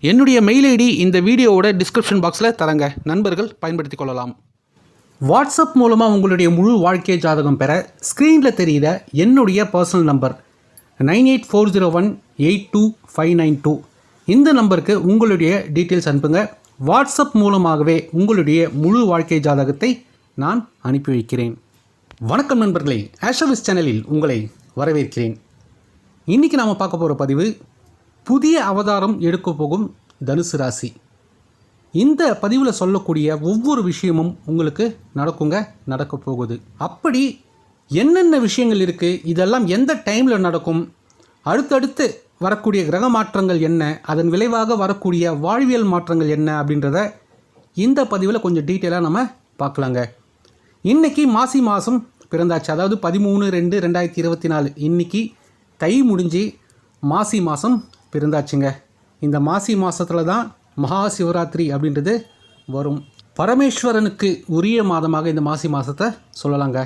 என்னுடைய mail ID இந்த வீடியோவோட டிஸ்கிரிப்ஷன் பாக்ஸில் தரங்க. நண்பர்கள் பயன்படுத்தி கொள்ளலாம். வாட்ஸ்அப் மூலமாக உங்களுடைய முழு வாழ்க்கை ஜாதகம் பெற ஸ்க்ரீனில் தெரிகிற என்னுடைய personal number nine eight four zero one eight two five nine two. இந்த நம்பருக்கு உங்களுடைய டீட்டெயில்ஸ் அனுப்புங்க. வாட்ஸ்அப் மூலமாகவே உங்களுடைய முழு வாழ்க்கை ஜாதகத்தை நான் அனுப்பி வைக்கிறேன். வணக்கம் நண்பர்களே. ஆஷவிஸ் சேனலில் உங்களை வரவேற்கிறேன். இன்றைக்கி நாம் பார்க்க போகிற பதிவு புதிய அவதாரம் எடுக்க போகும் தனுசு ராசி. இந்த பதிவில் சொல்லக்கூடிய ஒவ்வொரு விஷயமும் உங்களுக்கு நடக்குங்க நடக்க போகுது. அப்படி என்னென்ன விஷயங்கள் இருக்குது இதெல்லாம் எந்த டைமில் நடக்கும் அடுத்தடுத்து வரக்கூடிய கிரக மாற்றங்கள் என்ன அதன் விளைவாக வரக்கூடிய வாழ்வியல் மாற்றங்கள் என்ன அப்படின்றத இந்த பதிவில் கொஞ்சம் டீட்டெயிலாக நம்ம பார்க்கலாங்க. இன்றைக்கி மாசி மாதம் பிறந்தாச்சு. அதாவது பதிமூணு ரெண்டு ரெண்டாயிரத்தி இருபத்தி நாலு. இன்றைக்கி தை முடிஞ்சு மாசி மாதம் பிறந்தாச்சுங்க. இந்த மாசி மாதத்தில் தான் மகா சிவராத்திரி அப்படின்றது வரும். பரமேஸ்வரனுக்கு உரிய மாதமாக இந்த மாசி மாதத்தை சொல்லலாங்க.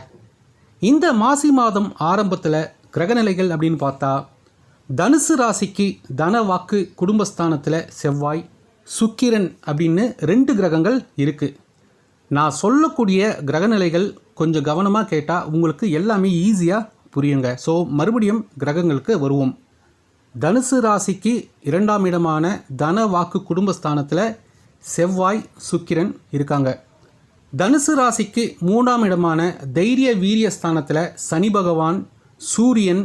இந்த மாசி மாதம் ஆரம்பத்தில் கிரகநிலைகள் அப்படின்னு பார்த்தா தனுசு ராசிக்கு தன வாக்கு குடும்பஸ்தானத்தில் செவ்வாய் சுக்கிரன் அப்படின்னு ரெண்டு கிரகங்கள் இருக்குது நான் சொல்லக்கூடிய கிரகநிலைகள் கொஞ்சம் கவனமாக கேட்டால் உங்களுக்கு எல்லாமே ஈஸியாக புரியுங்க. ஸோ மறுபடியும் கிரகங்களுக்கு வருவோம். தனுசு ராசிக்கு இரண்டாம் இடமான தன வாக்கு குடும்பஸ்தானத்தில் செவ்வாய் சுக்கிரன் இருக்காங்க. தனுசு ராசிக்கு மூணாம் இடமான தைரிய வீரிய ஸ்தானத்தில் சனி பகவான் சூரியன்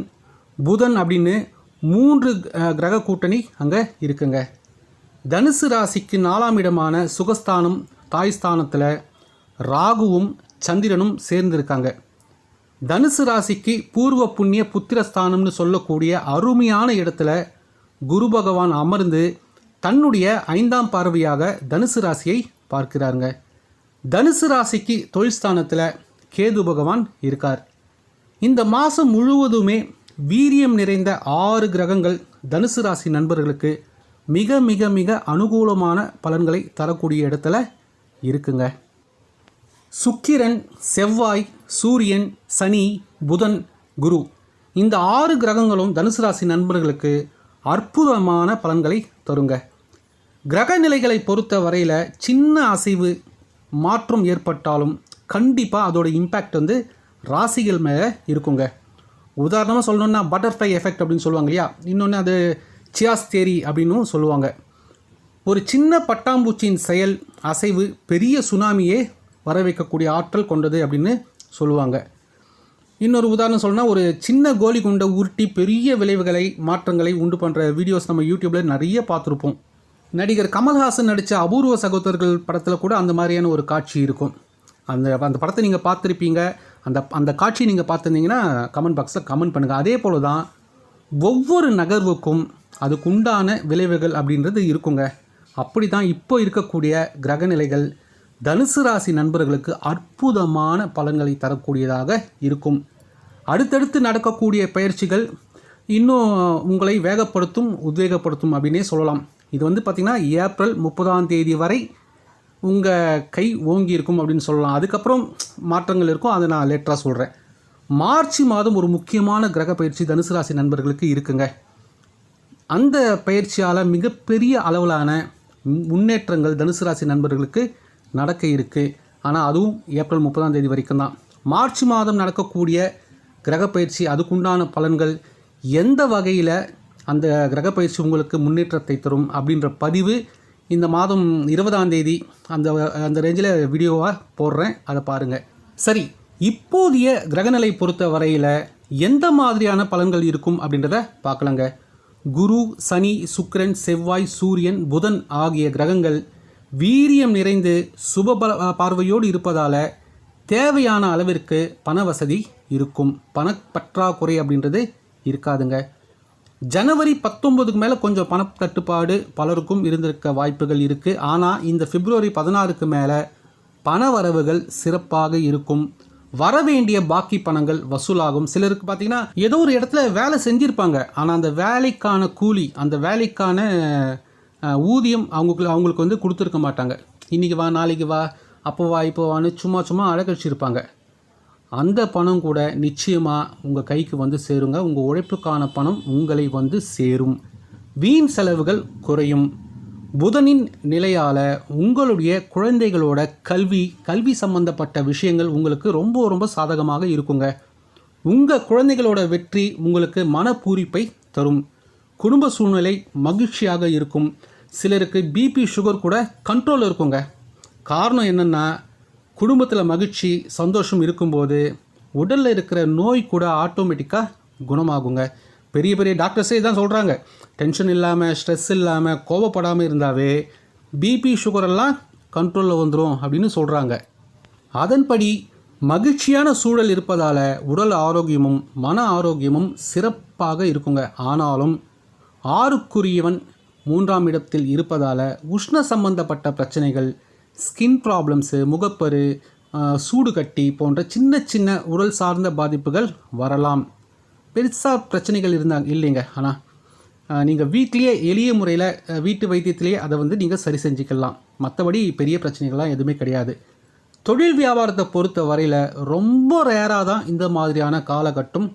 புதன் அப்படின்னு மூன்று கிரக கூட்டணி அங்கே இருக்குங்க. தனுசு ராசிக்கு நாலாம் இடமான சுகஸ்தானம் தாய் ஸ்தானத்தில் ராகுவும் சந்திரனும் சேர்ந்திருக்காங்க. தனுசு ராசிக்கு பூர்வ புண்ணிய புத்திரஸ்தானம்னு சொல்லக்கூடிய அருமையான இடத்துல குரு பகவான் அமர்ந்து தன்னுடைய ஐந்தாம் பார்வையாக தனுசு ராசியை பார்க்கிறாருங்க. தனுசு ராசிக்கு தொழில் ஸ்தானத்தில் கேது பகவான் இருக்கார். இந்த மாதம் முழுவதுமே வீரியம் நிறைந்த ஆறு கிரகங்கள் தனுசு ராசி நண்பர்களுக்கு மிக மிக மிக அனுகூலமான பலன்களை தரக்கூடிய இடத்துல இருக்குங்க. சுக்கிரன் செவ்வாய் சூரியன் சனி புதன் குரு. இந்த ஆறு கிரகங்களும் தனுசு ராசி நண்பர்களுக்கு அற்புதமான பலன்களை தருங்க. கிரக நிலைகளை பொறுத்த வரையில் சின்ன அசைவு மாற்றம் ஏற்பட்டாலும் கண்டிப்பாக அதோட இம்பேக்ட் வந்து ராசிகள் மேலே இருக்குங்க. உதாரணமாக சொல்லணுன்னா பட்டர்ஃப்ளை எஃபெக்ட் அப்படின்னு சொல்லுவாங்க இல்லையா? இன்னொன்று அது சியாஸ் தேரி அப்படின்னும் சொல்லுவாங்க. ஒரு சின்ன பட்டாம்பூச்சியின் செயல் அசைவு பெரிய சுனாமியே வர வைக்கக்கூடிய ஆற்றல் கொண்டது அப்படின்னு சொல்லுவாங்க. இன்னொரு உதாரணம் சொல்லணும்னா ஒரு சின்ன கோலி குண்டை உருட்டி பெரிய விளைவுகளை மாற்றங்களை உண்டு பண்ணுற வீடியோஸ் நம்ம யூடியூப்பில் நிறைய பார்த்துருப்போம். நடிகர் கமல்ஹாசன் நடித்த அபூர்வ சகோதரர்கள் படத்தில் கூட அந்த மாதிரியான ஒரு காட்சி இருக்கும். அந்த அந்த படத்தை நீங்கள் பார்த்துருப்பீங்க. அந்த அந்த காட்சி நீங்கள் பார்த்துருந்தீங்கன்னா கமெண்ட் பாக்ஸில் கமெண்ட் பண்ணுங்கள் அதே போல தான் ஒவ்வொரு நகர்வுக்கும் அதுக்குண்டான விளைவுகள் அப்படின்றது இருக்குங்க. அப்படி தான் இப்போ இருக்கக்கூடிய கிரகநிலைகள் தனுசு ராசி நண்பர்களுக்கு அற்புதமான பலன்களை தரக்கூடியதாக இருக்கும். அடுத்தடுத்து நடக்கக்கூடிய பயிற்சிகள் இன்னும் உங்களை வேகப்படுத்தும் உத்வேகப்படுத்தும் அப்படின்னே சொல்லலாம். இது வந்து பார்த்திங்கன்னா ஏப்ரல் முப்பதாம் தேதி வரை உங்கள் கை ஓங்கி இருக்கும் அப்படின்னு சொல்லலாம். அதுக்கப்புறம் மாற்றங்கள் இருக்கும். அதை நான் லேட்டராக சொல்கிறேன் மார்ச் மாதம் ஒரு முக்கியமான கிரக பயிற்சி தனுசு ராசி நண்பர்களுக்கு இருக்குங்க. அந்த பயிற்சியால் மிகப்பெரிய அளவிலான முன்னேற்றங்கள் தனுசு ராசி நண்பர்களுக்கு நடக்க இருக்குது ஆனால் அதுவும் ஏப்ரல் முப்பதாம் தேதி வரைக்கும் தான். மார்ச் மாதம் நடக்கக்கூடிய கிரகப்பயிற்சி அதுக்குண்டான பலன்கள் எந்த வகையில் அந்த கிரகப்பயிற்சி உங்களுக்கு முன்னேற்றத்தை தரும் அப்படின்ற பதிவு இந்த மாதம் இருபதாம் தேதி அந்த அந்த ரேஞ்சில் வீடியோவாக போடுறேன். அதை பாருங்கள் சரி இப்போதைய கிரகநிலை பொறுத்த வரையில் எந்த மாதிரியான பலன்கள் இருக்கும் அப்படின்றத பார்க்கலாங்க. குரு சனி சுக்கிரன் செவ்வாய் சூரியன் புதன் ஆகிய கிரகங்கள் வீரியம் நிறைந்து சுப பார்வையோடு இருப்பதால் தேவையான அளவிற்கு பண வசதி இருக்கும் பணப்பற்றாக்குறை அப்படின்றது இருக்காதுங்க. ஜனவரி பத்தொம்போதுக்கு மேலே கொஞ்சம் பணத்தட்டுப்பாடு பலருக்கும் இருந்திருக்க வாய்ப்புகள் இருக்குது ஆனால் இந்த பிப்ரவரி பதினாறுக்கு மேலே பண வரவுகள் சிறப்பாக இருக்கும். வரவேண்டிய பாக்கி பணங்கள் வசூலாகும். சிலருக்கு பார்த்தீங்கன்னா ஏதோ ஒரு இடத்துல வேலை செஞ்சுருப்பாங்க. ஆனால் அந்த வேலைக்கான கூலி அந்த வேலைக்கான ஊதியம் அவங்களுக்கு அவங்களுக்கு வந்து கொடுத்துருக்க மாட்டாங்க. இன்றைக்கி வா நாளைக்கு வா அப்போ வா இப்போ வான்னு சும்மா சும்மா அழகழிச்சிருப்பாங்க அந்த பணம் கூட நிச்சயமாக உங்கள் கைக்கு வந்து சேருங்க. உங்கள் உழைப்புக்கான பணம் உங்களை வந்து சேரும். வீண் செலவுகள் குறையும். புதனின் நிலையால் உங்களுடைய குழந்தைகளோட கல்வி கல்வி சம்பந்தப்பட்ட விஷயங்கள் உங்களுக்கு ரொம்ப ரொம்ப சாதகமாக இருக்குங்க. உங்கள் குழந்தைகளோட வெற்றி உங்களுக்கு மனப்பூரிப்பை தரும். குடும்ப சூழ்நிலை மகிழ்ச்சியாக இருக்கும். சிலருக்கு பிபி சுகர் கூட கண்ட்ரோல் இருக்குங்க. காரணம் என்னென்னா குடும்பத்தில் மகிழ்ச்சி சந்தோஷம் இருக்கும்போது உடலில் இருக்கிற நோய் கூட ஆட்டோமேட்டிக்காக குணமாகுங்க. பெரிய பெரிய டாக்டர்ஸே தான் சொல்கிறாங்க டென்ஷன் இல்லாமல் ஸ்ட்ரெஸ் இல்லாமல் கோவப்படாமல் இருந்தாவே பிபி சுகரெல்லாம் கண்ட்ரோலில் வந்துடும் அப்படின்னு சொல்கிறாங்க அதன்படி மகிழ்ச்சியான சூழல் இருப்பதால் உடல் ஆரோக்கியமும் மன ஆரோக்கியமும் சிறப்பாக இருக்குங்க. ஆனாலும் ஆறுக்குரியவன் மூன்றாம் இடத்தில் இருப்பதால் உஷ்ண சம்பந்தப்பட்ட பிரச்சனைகள் ஸ்கின் ப்ராப்ளம்ஸு முகப்பரு சூடு கட்டி போன்ற சின்ன சின்ன உடல் சார்ந்த பாதிப்புகள் வரலாம். பெருசாக பிரச்சனைகள் இருந்தாங்க இல்லைங்க. ஆனால் நீங்கள் வீட்லேயே எளிய முறையில் வீட்டு வைத்தியத்திலேயே அதை வந்து நீங்கள் சரி செஞ்சுக்கலாம். மற்றபடி பெரிய பிரச்சனைகள்லாம் எதுவுமே கிடையாது. தொழில் வியாபாரத்தை பொறுத்த வரையில் ரொம்ப ரேராக தான் இந்த மாதிரியான காலகட்டம்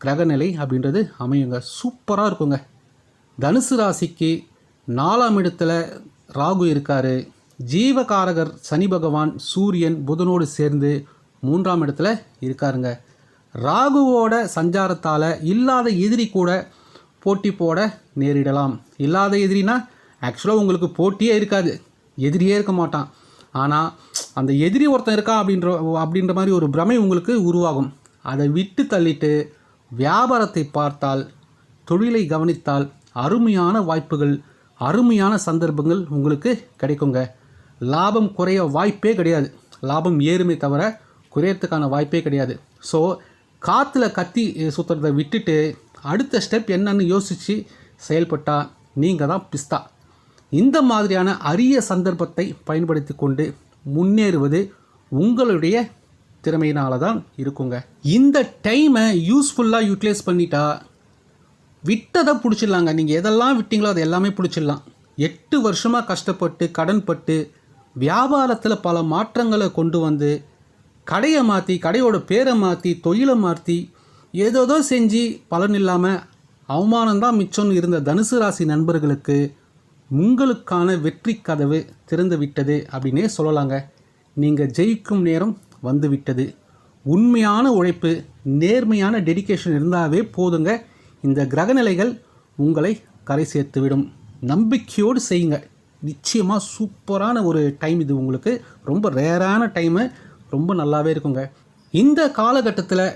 கிரகநிலை அப்படின்றது அமையுங்க. சூப்பராக இருக்குங்க. தனுசு ராசிக்கு நாலாம் இடத்துல ராகு இருக்கார். ஜீவகாரகர் சனி பகவான் சூரியன் புதனோடு சேர்ந்து மூன்றாம் இடத்துல இருக்காருங்க. ராகுவோட சஞ்சாரத்தால் இல்லாத எதிரி கூட போட்டி போட நேரிடலாம். இல்லாத எதிரினா ஆக்சுவலாக உங்களுக்கு போட்டியே இருக்காது. எதிரியே இருக்க மாட்டான். ஆனால் அந்த எதிரி ஒருத்தன் இருக்கான் அப்படின்ற அப்படின்ற மாதிரி ஒரு பிரமை உங்களுக்கு உருவாகும். அதை விட்டு தள்ளிட்டு வியாபாரத்தை பார்த்தால் தொழிலை கவனித்தால் அருமையான வாய்ப்புகள் அருமையான சந்தர்ப்பங்கள் உங்களுக்கு கிடைக்குங்க. லாபம் குறைய வாய்ப்பே கிடையாது. லாபம் ஏறுமே தவிர குறையறதுக்கான வாய்ப்பே கிடையாது. ஸோ காற்றுல கத்தி சுற்றுறதை விட்டுட்டு அடுத்த ஸ்டெப் என்னன்னு யோசித்து செயல்பட்டால் நீங்கள் தான் பிஸ்தா. இந்த மாதிரியான அரிய சந்தர்ப்பத்தை பயன்படுத்தி கொண்டு முன்னேறுவது உங்களுடைய திறமையினால தான் இருக்குங்க. இந்த டைமை யூஸ்ஃபுல்லாக யூட்டிலைஸ் பண்ணிட்டா விட்டதை பிடிச்சிடலாங்க. நீங்கள் எதெல்லாம் விட்டிங்களோ அது எல்லாமே பிடிச்சிடலாம். எட்டு வருஷமாக கஷ்டப்பட்டு கடன்பட்டு வியாபாரத்தில் பல மாற்றங்களை கொண்டு வந்து கடையை மாற்றி கடையோட பேரை மாற்றி தொழிலை மாற்றி ஏதோதோ செஞ்சு பலன் இல்லாமல் அவமானம்தான் மிச்சம்னு இருந்த தனுசு ராசி நண்பர்களுக்கு உங்களுக்கான வெற்றி கதவு திறந்து விட்டது அப்படின்னே சொல்லலாங்க. நீங்கள் ஜெயிக்கும் நேரம் வந்து விட்டது. உண்மையான உழைப்பு நேர்மையான டெடிகேஷன் இருந்தாவே போதுங்க. இந்த கிரகநிலைகள் உங்களை கரை சேர்த்துவிடும். நம்பிக்கையோடு செய்யுங்க. நிச்சயமாக சூப்பரான ஒரு டைம் இது உங்களுக்கு. ரொம்ப ரேரான டைமு ரொம்ப நல்லாவே இருக்குங்க. இந்த காலகட்டத்தில்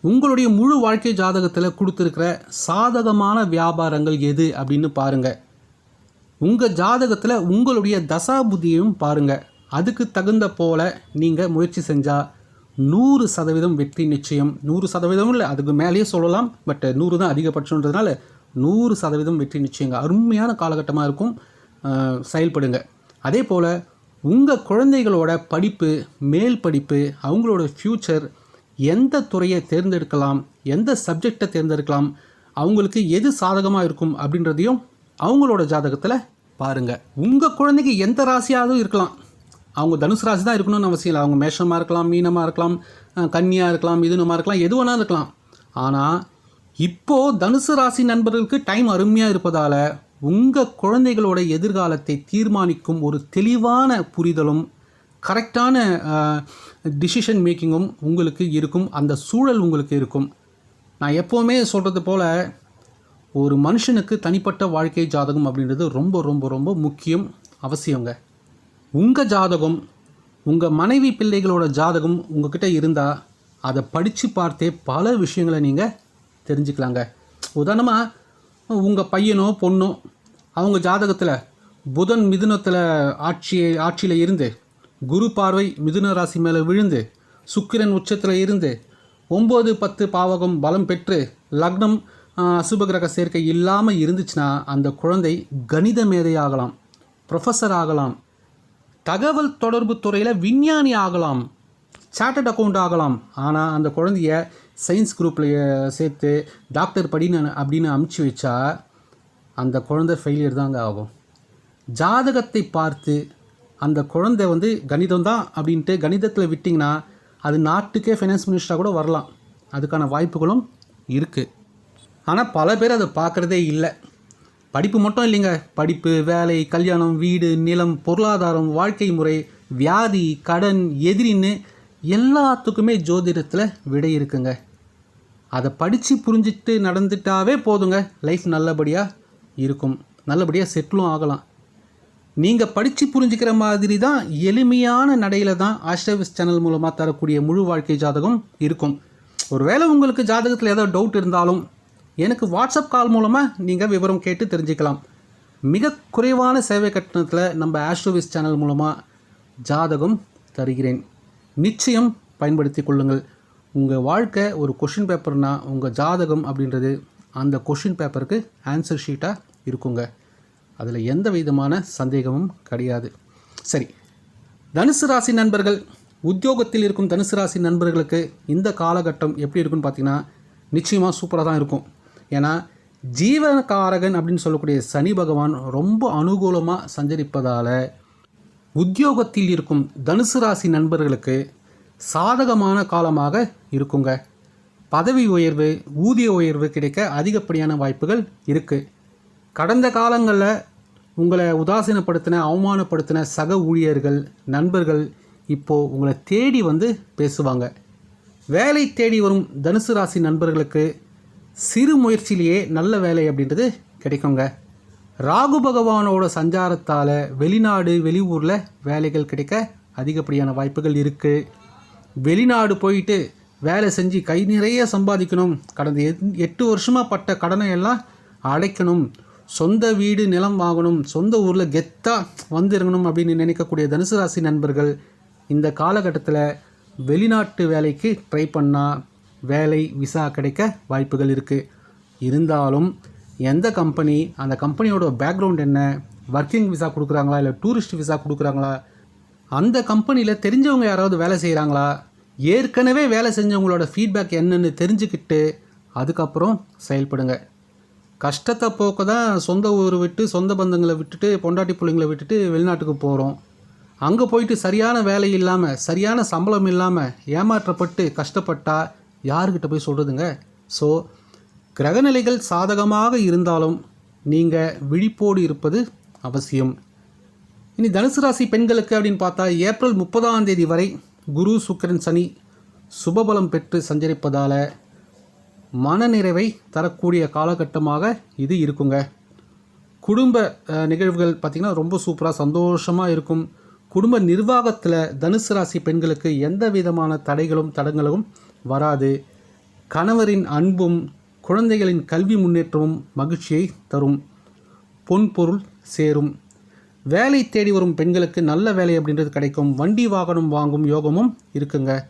உங்களுடைய முழு வாழ்க்கை ஜாதகத்தில் கொடுத்துருக்கிற சாதகமான வியாபாரங்கள் எது அப்படின்னு பாருங்கள் உங்கள் ஜாதகத்தில் உங்களுடைய தசாபுதியையும் பாருங்கள் அதுக்கு தகுந்த போல நீங்கள் முயற்சி செஞ்சால் நூறு சதவீதம் வெற்றி நிச்சயம். நூறு சதவீதம் இல்லை அதுக்கு மேலேயே சொல்லலாம் பட் நூறு தான் அதிகபட்சன்றதுனால நூறு சதவீதம் வெற்றி நிச்சயங்க. அருமையான காலகட்டமாக இருக்கும். செயல்படுங்க. அதே போல் உங்கள் குழந்தைகளோட படிப்பு மேல் படிப்பு அவங்களோட ஃப்யூச்சர் எந்த துறையை தேர்ந்தெடுக்கலாம் எந்த சப்ஜெக்டை தேர்ந்தெடுக்கலாம் அவங்களுக்கு எது சாதகமாக இருக்கும் அப்படின்றதையும் அவங்களோட ஜாதகத்தில் பாருங்கள் உங்கள் குழந்தைக்கு எந்த ராசியாகவும் இருக்கலாம். அவங்க தனுசு ராசி தான் இருக்கணும்னு அவசியம் இல்லை. அவங்க மேஷமாக இருக்கலாம் மீனமாக இருக்கலாம் கன்னியாக இருக்கலாம் மிதுனமாக இருக்கலாம் எது வேணாலும் இருக்கலாம். ஆனால் இப்போது தனுசு ராசி நண்பர்களுக்கு டைம் அருமையாக இருப்பதால் உங்கள் குழந்தைகளோட எதிர்காலத்தை தீர்மானிக்கும் ஒரு தெளிவான புரிதலும் கரெக்டான டிசிஷன் மேக்கிங்கும் உங்களுக்கு இருக்கும். அந்த சூழல் உங்களுக்கு இருக்கும். நான் எப்போவுமே சொல்கிறது போல் ஒரு மனுஷனுக்கு தனிப்பட்ட வாழ்க்கை ஜாதகம் அப்படின்றது ரொம்ப ரொம்ப ரொம்ப முக்கியம் அவசியங்க. உங்கள் ஜாதகம் உங்கள் மனைவி பிள்ளைகளோட ஜாதகம் உங்ககிட்ட இருந்தால் அதை படித்து பார்த்தே பல விஷயங்களை நீங்கள் தெரிஞ்சுக்கலாங்க. உதாரணமாக உங்கள் பையனோ பொண்ணோ அவங்க ஜாதகத்தில் புதன் மிதுனத்தில் ஆட்சி ஆட்சியில் இருந்து குரு பார்வை மிதுன ராசி மேலே விழுந்து சுக்கிரன் உச்சத்தில் இருந்து ஒம்பது பத்து பாவகம் பலம் பெற்று லக்னம் அசுபகிரக சேர்க்கை இல்லாமல் இருந்துச்சுன்னா அந்த குழந்தை கணித மேதையாகலாம் ப்ரொஃபஸர் ஆகலாம் தகவல் தொடர்பு துறையில் விஞ்ஞானி ஆகலாம் சார்ட்டட் அக்கௌண்ட் ஆகலாம். ஆனால் அந்த குழந்தைய சயின்ஸ் குரூப்பில் சேர்த்து டாக்டர் படின்னு அப்படின்னு அமுச்சு வச்சா அந்த குழந்தை ஃபெயிலியர் தாங்க ஆகும். ஜாதகத்தை பார்த்து அந்த குழந்தை வந்து கணிதம் தான் அப்படின்ட்டு கணிதத்தில் விட்டிங்கன்னா அது நாட்டுக்கே ஃபைனான்ஸ் மினிஸ்டராக கூட வரலாம். அதுக்கான வாய்ப்புகளும் இருக்குது ஆனால் பல பேர் அதை பார்க்குறதே இல்லை. படிப்பு மட்டும் இல்லைங்க. படிப்பு வேலை கல்யாணம் வீடு நிலம் பொருளாதாரம் வாழ்க்கை முறை வியாதி கடன் எதிரின்னு எல்லாத்துக்குமே ஜோதிடத்தில் விடை இருக்குங்க. அதை படித்து புரிஞ்சிட்டு நடந்துட்டாவே போதுங்க. லைஃப் நல்லபடியாக இருக்கும். நல்லபடியாக செட்டிலும் ஆகலாம். நீங்கள் படித்து புரிஞ்சுக்கிற மாதிரி தான் எளிமையான நடையில் தான் ஆஷ்டவிஸ் சேனல் மூலமாக தரக்கூடிய முழு வாழ்க்கை ஜாதகம் இருக்கும். ஒருவேளை உங்களுக்கு ஜாதகத்தில் ஏதோ டவுட் இருந்தாலும் எனக்கு வாட்ஸ்அப் கால் மூலமாக நீங்கள் விவரம் கேட்டு தெரிஞ்சுக்கலாம். மிக குறைவான சேவை கட்டணத்தில் நம்ம ஆஸ்ட்ரோவிஸ் சேனல் மூலமாக ஜாதகம் தருகிறேன். நிச்சயம் பயன்படுத்தி கொள்ளுங்கள். உங்கள் வாழ்க்கை ஒரு கொஷின் பேப்பர்னால் உங்கள் ஜாதகம் அப்படின்றது அந்த கொஷின் பேப்பருக்கு ஆன்சர் ஷீட்டாக இருக்குங்க. அதில் எந்த விதமான சந்தேகமும் கிடையாது. சரி. தனுசு ராசி நண்பர்கள் உத்தியோகத்தில் இருக்கும் தனுசு ராசி நண்பர்களுக்கு இந்த காலகட்டம் எப்படி இருக்குன்னு பார்த்தீங்கன்னா நிச்சயமாக சூப்பராக தான் இருக்கும். ஏன்னா ஜீவனகாரகன் அப்படின்னு சொல்லக்கூடிய சனி பகவான் ரொம்ப அனுகூலமாக சஞ்சரிப்பதால் உத்தியோகத்தில் இருக்கும் தனுசு ராசி நண்பர்களுக்கு சாதகமான காலமாக இருக்குங்க. பதவி உயர்வு ஊதிய உயர்வு கிடைக்க அதிகப்படியான வாய்ப்புகள் இருக்குது கடந்த காலங்களில் உங்களை உதாசீனப்படுத்தின அவமானப்படுத்தின சக ஊழியர்கள் நண்பர்கள் இப்போது உங்களை தேடி வந்து பேசுவாங்க. வேலை தேடி வரும் தனுசு ராசி நண்பர்களுக்கு சிறு முயற்சியிலேயே நல்ல வேலை அப்படின்றது கிடைக்குங்க. ராகு பகவானோட சஞ்சாரத்தால் வெளிநாடு வெளியூரில் வேலைகள் கிடைக்க அதிகப்படியான வாய்ப்புகள் இருக்குது வெளிநாடு போயிட்டு வேலை செஞ்சு கை நிறைய சம்பாதிக்கணும். கடந்த எட்டு வருஷமாக பட்ட கடனை எல்லாம் அடைக்கணும். சொந்த வீடு நிலம் வாங்கணும். சொந்த ஊரில் கெத்தாக வந்துருங்கணும் அப்படின்னு நினைக்கக்கூடிய தனுசு ராசி நண்பர்கள் இந்த காலகட்டத்தில் வெளிநாட்டு வேலைக்கு ட்ரை பண்ணால் வேலை விசா கிடைக்க வாய்ப்புகள் இருக்குது இருந்தாலும் எந்த கம்பெனி அந்த கம்பெனியோட பேக்ரவுண்ட் என்ன? ஒர்க்கிங் விசா கொடுக்குறாங்களா? இல்லை டூரிஸ்ட் விசா கொடுக்குறாங்களா? அந்த கம்பெனியில் தெரிஞ்சவங்க யாராவது வேலை செய்கிறாங்களா ஏற்கனவே வேலை செஞ்சவங்களோட ஃபீட்பேக் என்னென்னு தெரிஞ்சுக்கிட்டு அதுக்கப்புறம் செயல்படுங்க. கஷ்டத்தை போக்க தான் சொந்த ஊர் விட்டு சொந்த பந்தங்களை விட்டுட்டு பொண்டாட்டி பிள்ளைங்களை விட்டுட்டு வெளிநாட்டுக்கு போகிறோம் அங்கே போயிட்டு சரியான வேலை இல்லாமல் சரியான சம்பளம் இல்லாமல் ஏமாற்றப்பட்டு கஷ்டப்பட்டால் யாருக்கிட்ட போய் சொல்கிறதுங்க ஸோ கிரகநிலைகள் சாதகமாக இருந்தாலும் நீங்கள் விழிப்போடு இருப்பது அவசியம். இனி தனுசு ராசி பெண்களுக்கு அப்படின்னு பார்த்தா ஏப்ரல் முப்பதாம் தேதி வரை குரு சுக்கிரன் சனி சுபபலம் பெற்று சஞ்சரிப்பதால் மனநிறைவை தரக்கூடிய காலகட்டமாக இது இருக்குங்க. குடும்ப நிகழ்வுகள் பார்த்திங்கன்னா ரொம்ப சூப்பராக சந்தோஷமாக இருக்கும். குடும்ப நிர்வாகத்தில் தனுசு ராசி பெண்களுக்கு எந்த விதமான தடைகளும் தடங்களும் வராது. கணவரின் அன்பும் குழந்தைகளின் கல்வி முன்னேற்றமும் மகிழ்ச்சியை தரும். பொன் பொருள் சேரும். வேலை தேடி வரும் பெண்களுக்கு நல்ல வேலை அப்படின்றது கிடைக்கும். வண்டி வாகனம் வாங்கும் யோகமும் இருக்குங்க.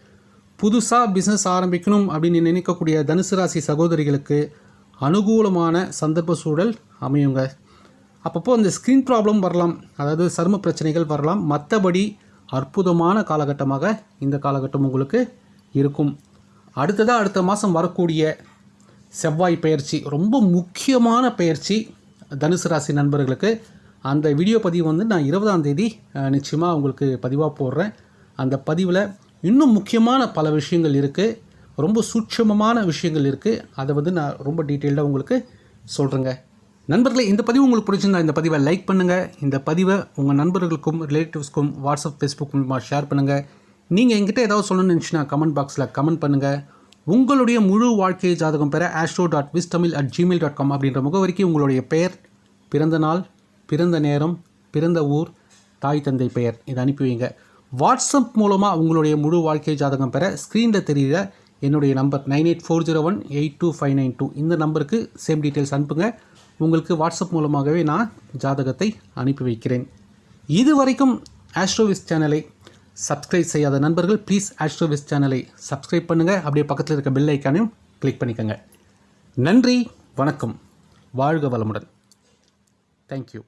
புதுசாக பிஸ்னஸ் ஆரம்பிக்கணும் அப்படின்னு நினைக்கக்கூடிய தனுசு ராசி சகோதரிகளுக்கு அனுகூலமான சந்தர்ப்ப சூழல் அமையுங்க. அப்பப்போ அந்த ஸ்கின் ப்ராப்ளம் வரலாம். அதாவது சரும பிரச்சனைகள் வரலாம். மற்றபடி அற்புதமான காலகட்டமாக இந்த காலகட்டம் உங்களுக்கு இருக்கும். அடுத்ததாக அடுத்த மாதம் வரக்கூடிய செவ்வாய் பயிற்சி ரொம்ப முக்கியமான பயிற்சி தனுசு ராசி நண்பர்களுக்கு. அந்த வீடியோ பதிவு வந்து நான் இருபதாம் தேதி நிச்சயமாக உங்களுக்கு பதிவாக போடுறேன். அந்த பதிவில் இன்னும் முக்கியமான பல விஷயங்கள் இருக்குது ரொம்ப சூட்சமமான விஷயங்கள் இருக்குது அதை வந்து நான் ரொம்ப டீட்டெயில்டாக உங்களுக்கு சொல்கிறேங்க நண்பர்களே இந்த பதிவு உங்களுக்கு பிடிச்சிருந்தா இந்த பதிவை லைக் பண்ணுங்கள் இந்த பதிவை உங்கள் நண்பர்களுக்கும் ரிலேட்டிவ்ஸ்க்கும் வாட்ஸ்அப் ஃபேஸ்புக் மூலமாக ஷேர் பண்ணுங்கள் நீங்கள் எங்கிட்ட ஏதாவது சொல்லணும்னு நினச்சினா கமெண்ட் பாக்ஸில் கமெண்ட் பண்ணுங்கள் உங்களுடைய முழு வாழ்க்கை ஜாதகம் பெற astro dot vis Tamil at Gmail dot com அப்படின்ற முகவரிக்கு உங்களுடைய பெயர் பிறந்த நாள் பிறந்த நேரம் பிறந்த ஊர் தாய் தந்தை பெயர் இதை அனுப்பி வைங்க. வாட்ஸ்அப் மூலமாக உங்களுடைய முழு வாழ்க்கை ஜாதகம் பெற ஸ்க்ரீனில் தெரிகிற என்னுடைய number nine eight four zero one eight two five nine two இந்த நம்பருக்கு சேம் டீட்டெயில்ஸ் அனுப்புங்க. உங்களுக்கு வாட்ஸ்அப் மூலமாகவே நான் ஜாதகத்தை அனுப்பி வைக்கிறேன். இதுவரைக்கும் ஆஸ்ட்ரோவிஸ் சேனலை சப்ஸ்கிரைப் செய்யாத நண்பர்கள் ப்ளீஸ் ஆஸ்ட்ரோவிஸ் சேனலை சப்ஸ்கிரைப் பண்ணுங்கள் அப்படியே பக்கத்தில் இருக்க பெல் ஐக்கானையும் கிளிக் பண்ணிக்கோங்க. நன்றி வணக்கம். வாழ்க வளமுடன். தேங்க்யூ